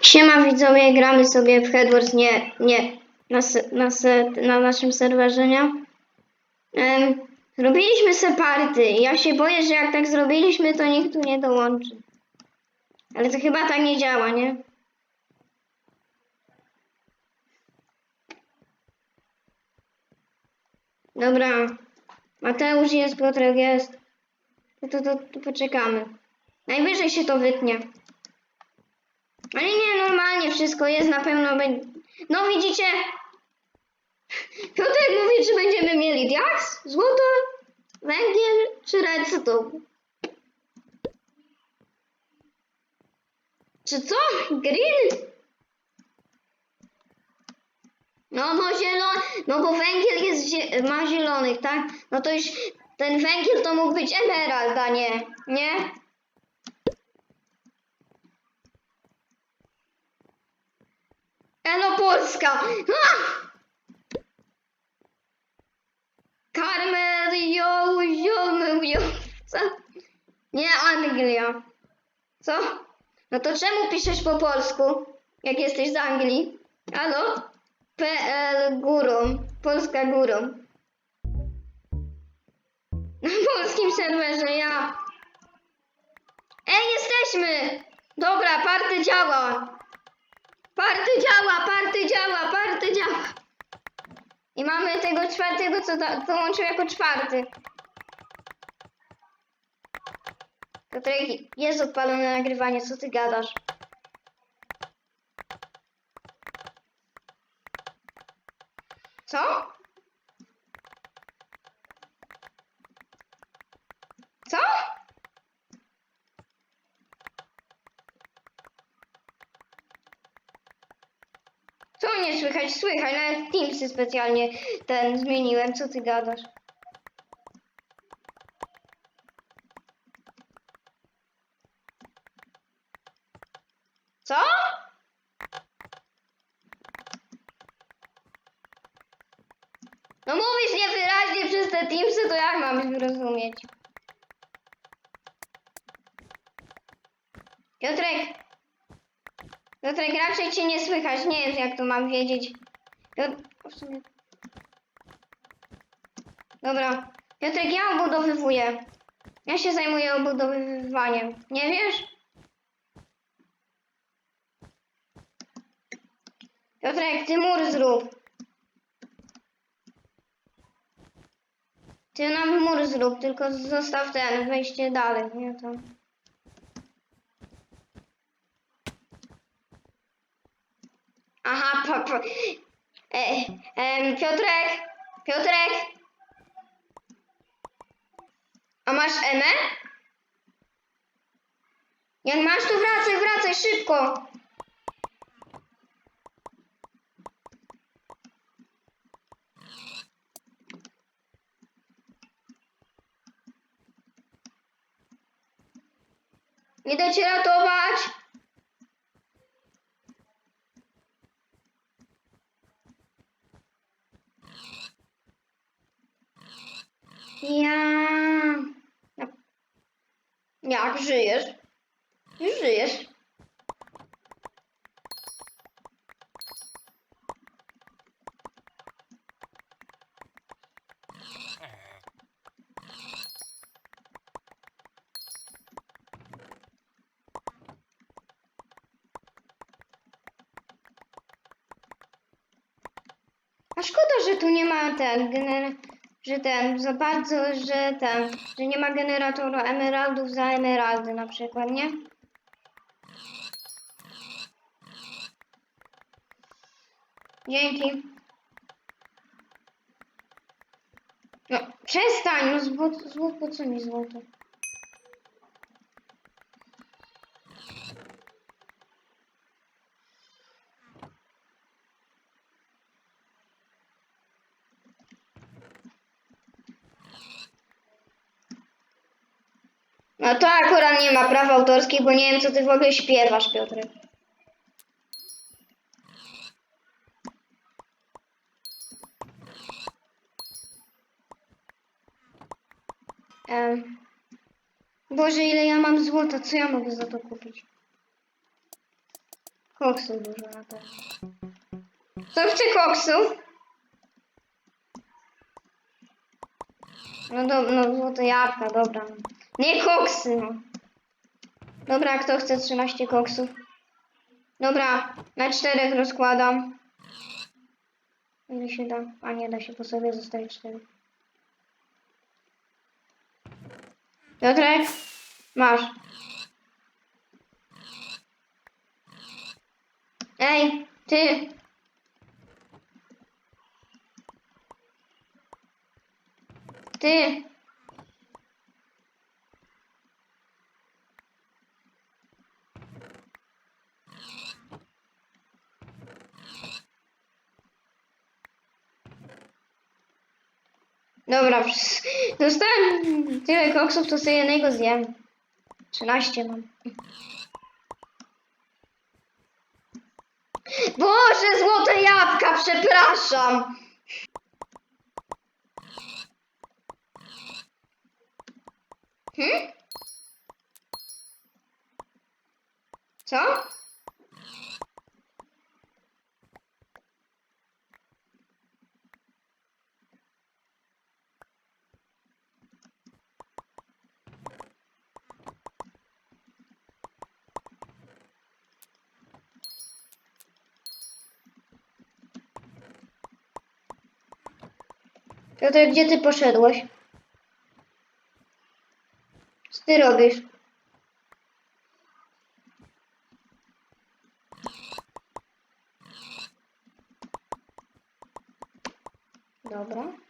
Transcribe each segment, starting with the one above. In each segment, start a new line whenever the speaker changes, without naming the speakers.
Siema widzowie, gramy sobie w Headwars, nie, nie, na, se, na, se, na naszym serwerze, nie? Em, zrobiliśmy separty i ja się boję, że jak tak zrobiliśmy, to nikt tu nie dołączy. Ale to chyba tak nie działa, nie? Dobra, Mateusz jest, Piotrek jest. To, to, to, to poczekamy. Najwyżej się to wytnie. Ale nie, normalnie wszystko jest, na pewno będzie. No widzicie? Piotrek mówi, czy będziemy mieli diaks, złoto, węgiel czy redstone. Czy co? Grill? No bo zielony, no bo węgiel jest, ma zielonych, tak? No to już ten węgiel to mógł być emerald, a nie, nie? Elo Polska! Ah! Karmel, yo, yo, yo. Co? Nie Anglia. Co? No to czemu piszesz po polsku, jak jesteś z Anglii? Halo? PL górą. Polska górą. Na polskim serwerze ja. Ej, jesteśmy! Dobra, party działa. Party działa, party działa, party działa. I mamy tego czwartego, co dołączył jako czwarty. Piotrek, jest odpalone nagrywanie, co ty gadasz? Co? Co nie słychać? Słychać, nawet Teamsy specjalnie ten zmieniłem. Co ty gadasz? Co? No mówisz niewyraźnie przez te Teamsy, to jak mam zrozumieć? Piotrek! Piotrek, raczej cię nie słychać, nie wiem jak to mam wiedzieć. Dobra. Piotrek, ja obudowywuję. Ja się zajmuję obudowywaniem. Nie wiesz? Piotrek, ty mur zrób. Ty nam mur zrób, tylko zostaw ten, wejście dalej, nie to. Aha, po, po. E, Piotrek, Piotrek. A masz Emę? Jak masz, to wracaj, wracaj szybko. Idę cię ratować. Ja. Jak żyjesz? Już żyjesz. A szkoda, że tu nie ma ten gener... że ten, za bardzo, że ten, że nie ma generatora emeraldów za emeraldy na przykład, nie? Dzięki. No, przestań, no złot, co mi złoto? No to akurat nie ma praw autorskich, bo nie wiem co ty w ogóle śpiewasz, Piotrek. Boże, ile ja mam złota, co ja mogę za to kupić? Koksu dużo na pewno. Kto chce koksu? No, do, no złote jabłka, dobra. Nie koksy. Dobra, kto chce 13 koksów? Dobra, na czterech rozkładam. Ile się da? A nie da się po sobie zostawić cztery. Piotrek, masz. Ej, ty! Ty! Dobra, dostałem tyle koksów, to sobie jednego zjem. 13 mam. Boże, złote jabłka, przepraszam! Hm? Co? Piotr, gdzie ty poszedłeś? Co ty robisz? Dobra.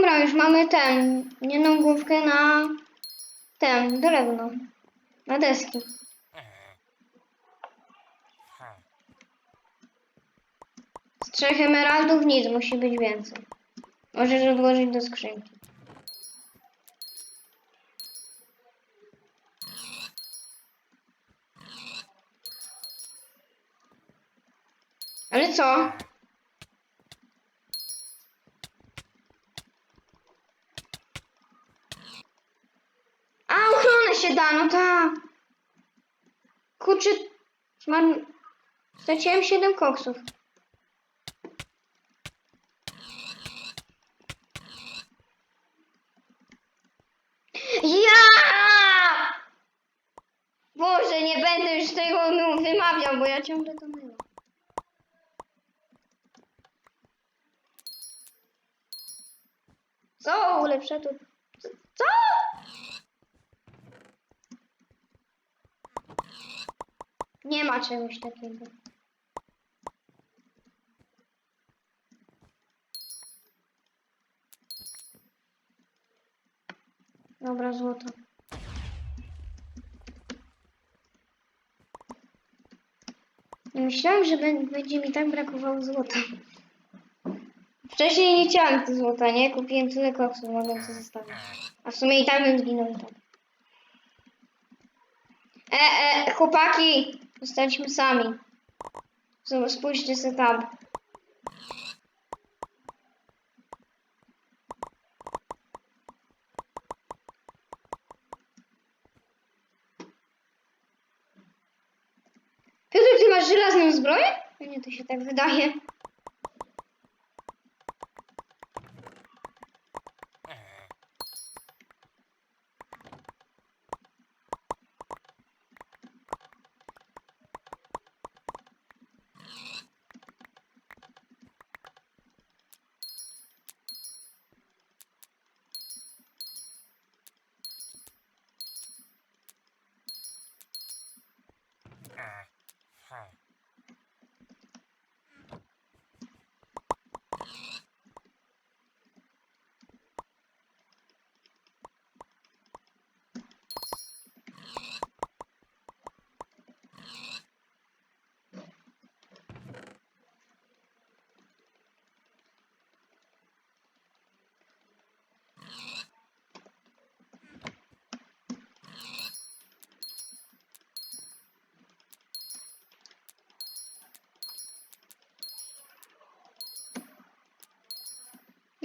Dobra, już mamy ten, jedną główkę na ten, drewno, na deski. Z trzech emeraldów nic, musi być więcej. Możesz odłożyć do skrzynki. Ale co? A, ochronę się da, no tak. Kurczę, zmarn... straciłem 7 koksów. Ja! Boże, nie będę już tego wymawiał, bo ja ciągle to mylę. Co? Ulepszę to... Co? Nie ma czegoś takiego. Dobra, złoto. Nie myślałem, że bę- będzie mi tak brakowało złota. Wcześniej nie chciałem tu złota, nie? Kupiłem tyle koksów, mogłem to zostawić. A w sumie i tak bym zginął tak. E, e, chłopaki! Zostaliśmy sami. Zobacz, Spójrzcie se tam. Piotr, ty masz żelazną zbroję? Nie, to się tak wydaje.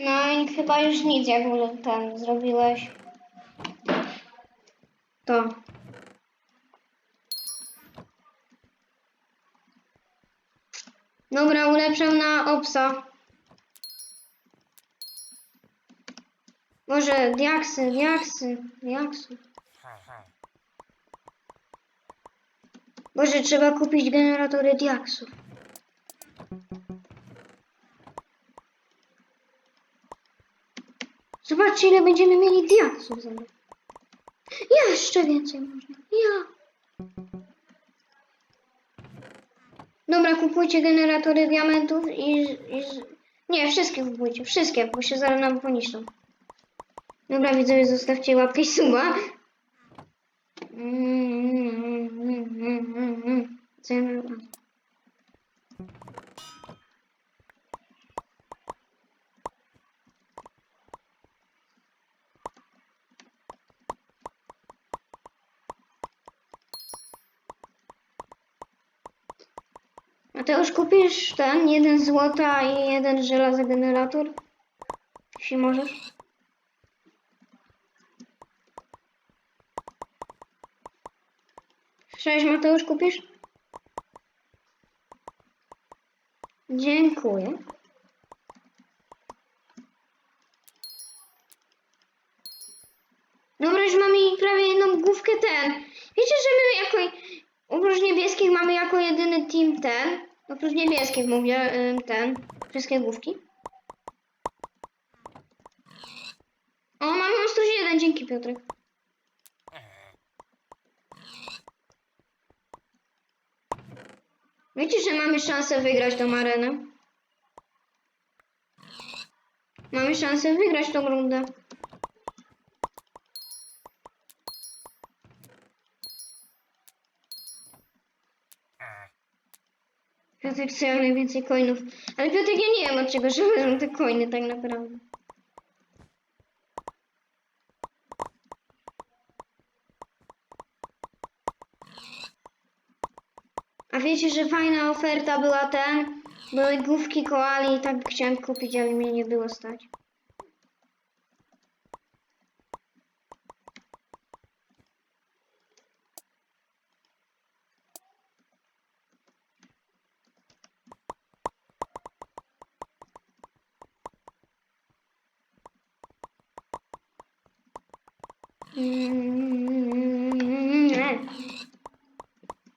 No i chyba już nic, jak ten zrobiłeś. To. Dobra, ulepszam na obsa. Może diaksy, diaksy, diaksy. Boże, trzeba kupić generatory diaksów. Zobaczcie, ile będziemy mieli diaksów za rok. Jeszcze więcej można. Ja. Dobra, kupujcie generatory diamentów i, i... Nie, wszystkie kupujcie. Wszystkie, bo się zaraz nam poniszczą. Dobra, widzowie, zostawcie łapkę i suba. Co ja mam? Mateusz, kupisz ten, jeden złota i jeden żelaza generator? Jeśli możesz. Cześć Mateusz, kupisz? Dziękuję. Dobra, już mamy prawie jedną główkę ten. Wiecie, że my jako oprócz niebieskich mamy jako jedyny team ten. Oprócz niebieskich mówię ten. Wszystkie główki. O, mamy ostrość jeden, dzięki Piotrek. Wiecie, że mamy szansę wygrać tą arenę? Mamy szansę wygrać tą rundę. Piotrek chce jak najwięcej coinów. Ale Piotrek, ja nie wiem od czego, te coiny tak naprawdę. A wiecie, że fajna oferta była ten? Były główki koali i tak chciałem kupić, ale mnie nie było stać.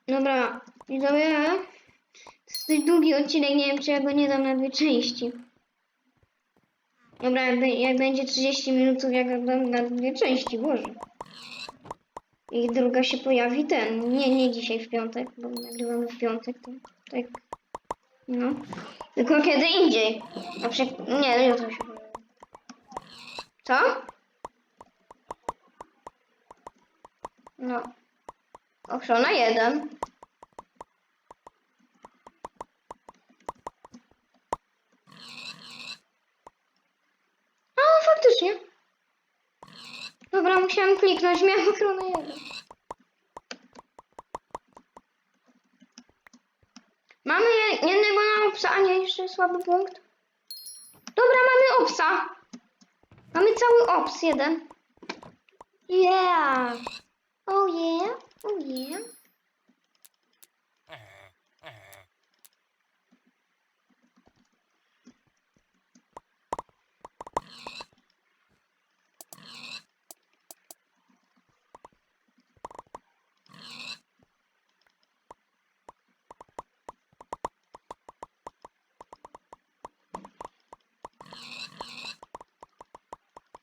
Dobra, widzowie, to jest długi odcinek, nie wiem czy ja go nie dam na dwie części. Dobra, jak, jak będzie 30 minut, to ja go dam na dwie części, Boże. I druga się pojawi ten, nie, nie dzisiaj w piątek, bo nagrywamy w piątek, to tak, no. Tylko kiedy indziej. Na przykład, nie, jutro się pojawi. Co? No. Ochrona jeden. A, faktycznie. Dobra, musiałam kliknąć, miałam ochronę jeden. Mamy je- jednego na obsa, a nie, jeszcze słaby punkt. Dobra, mamy obsa. Mamy cały obs jeden. Yeah. Oh yeah, oh yeah.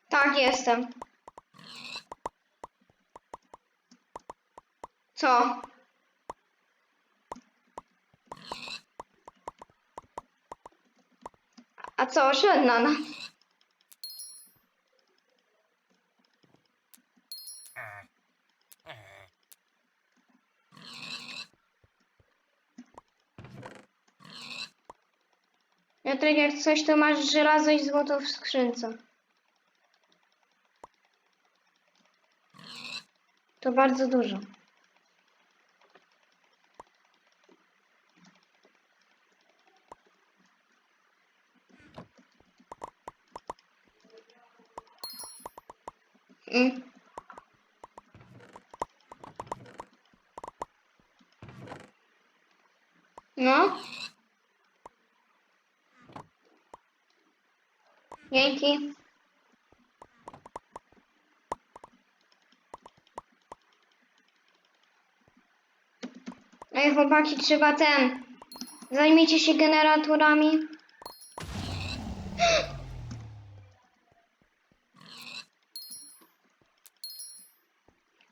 Tak, jestem. Co? A co, szedł na nas? Piotrek, jak coś, to masz żelazo i złoto w skrzynce. To bardzo dużo. Mm. No. Dzięki. Chłopaki, trzeba ten. Zajmijcie się generatorami.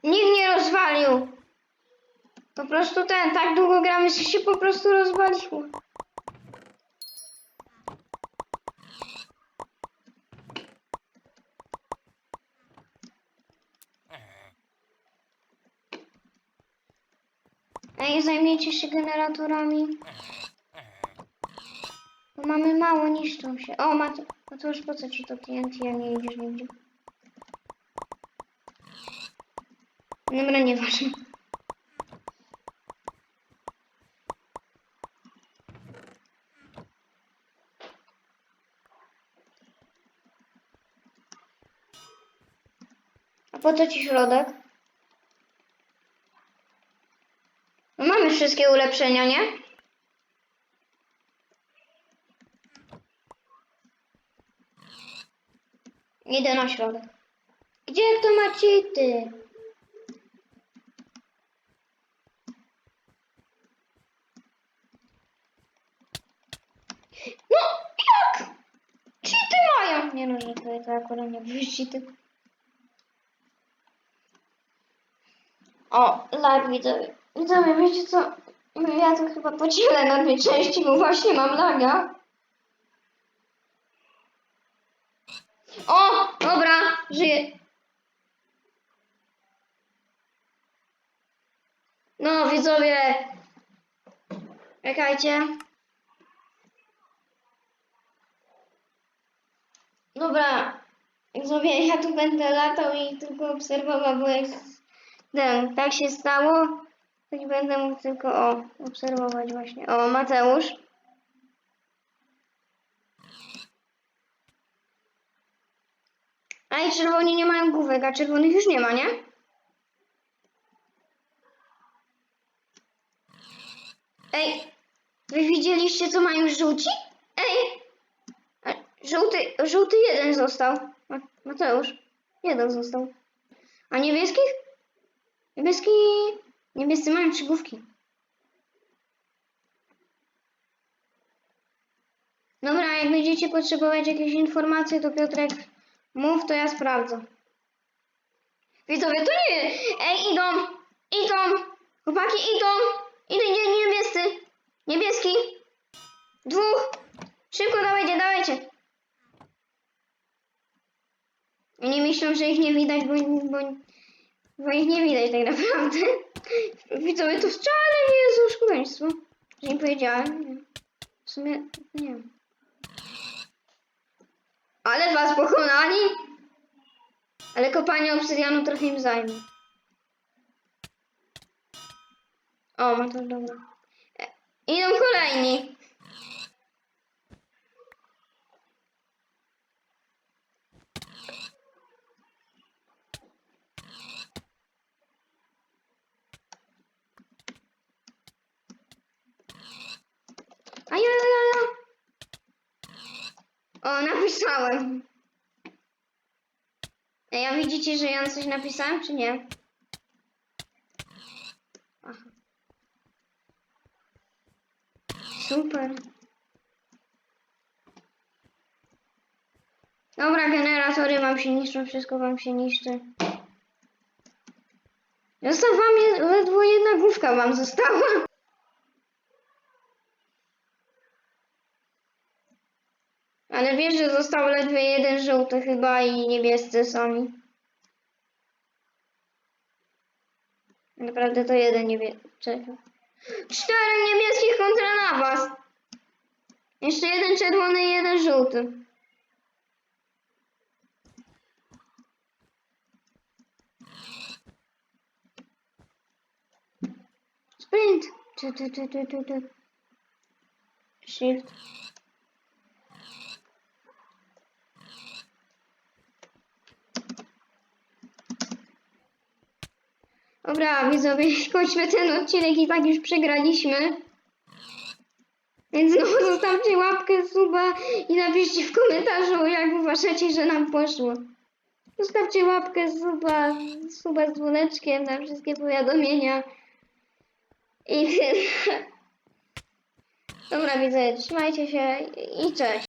Nikt nie rozwalił. Po prostu ten, tak długo gramy, że się po prostu rozwaliło. Ej, zajmiecie się generatorami. Bo mamy mało, niszczą się. O, ma to, no to już po co ci to TNT, a nie idziesz nigdzie. Dobra, nieważne. A po co ci środek? No mamy wszystkie ulepszenia, nie? Idę na środek. Gdzie to macie ty? No, jak? Cheaty mają! Nie no, to, to akurat nie były cheaty. O, lag widzowie. Widzowie, wiecie co? Ja to chyba podzielę na dwie części, bo właśnie mam laga. O, dobra, żyję. No, widzowie. Czekajcie. Dobra, widzowie, ja tu będę latał i tylko obserwował, bo jak ten, tak się stało, nie będę mógł tylko o, obserwować właśnie. O, Mateusz. A i czerwoni nie mają główek, a czerwonych już nie ma, nie? Ej, wy widzieliście co mają żółci? Ej! Żółty, żółty jeden został. Ma- Mateusz. Jeden został. A niebieskich? Niebieski... Niebiescy mają trzy główki. Dobra, jak będziecie potrzebować jakiejś informacji, to Piotrek mów, to ja sprawdzę. Widzowie, to nie... Ej, idą! Idą! Chłopaki, idą! Idą, nie, niebiescy! Niebieski! Dwóch! Szybko, dawajcie, dawajcie! Oni myślą, że ich nie widać, bo, bo, bo ich nie widać tak naprawdę. Widzowie, to wcale nie jest oszukaństwo. Że nie powiedziałem. W sumie, nie wiem. Ale was pokonali? Ale kopanie obsydianu trochę im zajmie. O, ma to dobra. E, idą kolejni. O, napisałem. A widzicie, że ja coś napisałem, czy nie? Super. Dobra, generatory wam się niszczą, wszystko wam się niszczy. Został wam ledwo jedna główka wam została. Ale wiesz, że został ledwie jeden żółty chyba i niebiescy sami. Naprawdę to jeden niebieski. Cztery niebieskich kontra na was. Jeszcze jeden czerwony i jeden żółty. Sprint. Tu, tu, tu, tu, tu. Shift. Dobra, widzowie, kończmy ten odcinek i tak już przegraliśmy. Więc znowu zostawcie łapkę, suba i napiszcie w komentarzu, jak uważacie, że nam poszło. Zostawcie łapkę, suba, suba z dzwoneczkiem na wszystkie powiadomienia. I. Dobra, widzę, trzymajcie się i cześć.